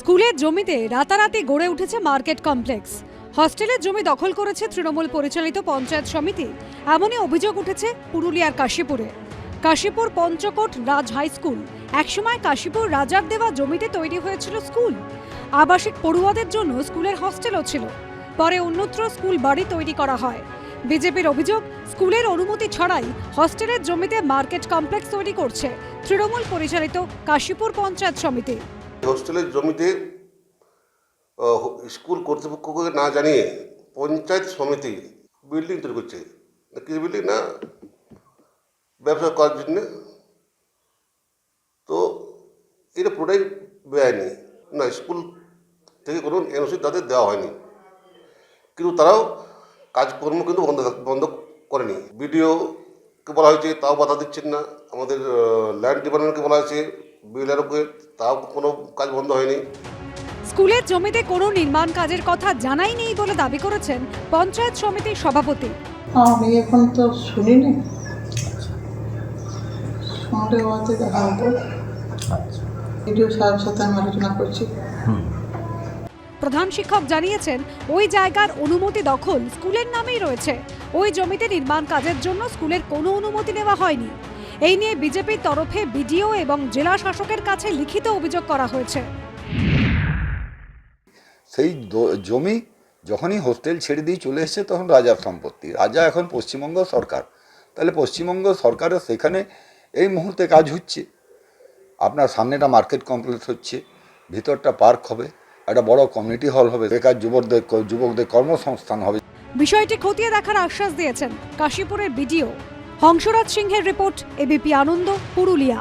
স্কুলের জমিতে রাতারাতি গড়ে উঠেছে মার্কেট কমপ্লেক্স। হস্টেলের জমি দখল করেছে তৃণমূল পরিচালিত পঞ্চায়েত সমিতি। এমনই অভিযোগ উঠেছে পুরুলিয়ার কাশীপুরে। Kashipur Panchakot Raj high school. একসময় কাশীপুর রাজার দেওয়া জমিতে তৈরি হয়েছিল স্কুল। আবাসিক পড়ুয়াদের জন্য স্কুলের হস্টেলও ছিল। পরে অন্যত্র স্কুল বাড়ি তৈরি করা হয়। বিজেপির অভিযোগ, স্কুলের অনুমতি ছাড়াই হস্টেলের জমিতে মার্কেট কমপ্লেক্স তৈরি করছে তৃণমূল পরিচালিত কাশীপুর পঞ্চায়েত সমিতি। হোস্টেলের জমিতে স্কুল কর্তৃপক্ষকে না জানিয়ে পঞ্চায়েত সমিতি বিল্ডিং তৈরি করছে। কি বিল্ডিং না? ব্যবসা করার জন্য। তো এটা পুরোটাই বেআইনি। না, স্কুল থেকে কোনো এনওসি তাদের দেওয়া হয়নি। কিন্তু তারাও কাজকর্ম কিন্তু বন্ধ বন্ধ করেনি। বিডিওকে বলা হয়েছে, তাও বাধা দিচ্ছেন না। আমাদের ল্যান্ড ডিপার্টমেন্টকে বলা হয়েছে। তাও কোনো কাজ বন্ধ হয়নি। স্কুলের জমিতে কোনো নির্মাণ কাজের কথা জানাই নেই বলে দাবি করেছেন পঞ্চায়েত সমিতির সভাপতি। আমি এখন তো শুনিনি। শুনলে হয়তো দেখা হতো। ভিডিও সাহেবের সাথে আমি আলোচনা করছি। প্রধান শিক্ষক জানিয়েছেন ওই জায়গার অনুমতি দখল স্কুলের নামেই রয়েছে। ওই জমিতে নির্মাণ কাজের জন্য স্কুলের কোনো অনুমতি নেওয়া হয়নি। এই নিয়ে বিজেপির তরফে বিডিও এবং জেলা শাসকের কাছে লিখিত অভিযোগ করা হয়েছে। সেই জমি যখনই হোস্টেল ছেড়ে দিয়ে চলে এসেছে তখন রাজার সম্পত্তি। রাজা এখন পশ্চিমবঙ্গ সরকার। তাহলে পশ্চিমবঙ্গ সরকারের সেখানে এই মুহূর্তে কাজ হচ্ছে। আপনার সামনেটা মার্কেট কমপ্লেক্স হচ্ছে ভিতরটা পার্ক হবে একটা বড় কমিউনিটি হল হবে বেকার যুবকদের যুবকদের কর্মসংস্থান হবে। বিষয়টি খতিয়ে দেখার আশ্বাস দিয়েছেন কাশীপুরের বিডিও। হংসরাজ সিংহের রিপোর্ট এবিপি আনন্দ পুরুলিয়া।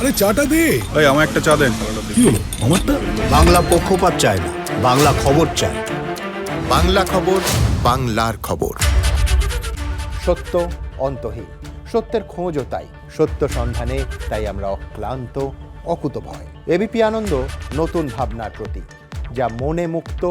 আরে চাটা দে। ওই আমার একটা চা দেন। কি হলো? আমারটা? বাংলা পক্ষপাত চায় না বাংলা খবর চায়। বাংলা খবর বাংলার খবর। সত্য অন্তহীন সত্যের খোঁজও তাই। সত্য সন্ধানে তাই আমরা অক্লান্ত অকুতভয়। এবিপি আনন্দ নতুন ভাবনার প্রতীক যা মনে মুক্ত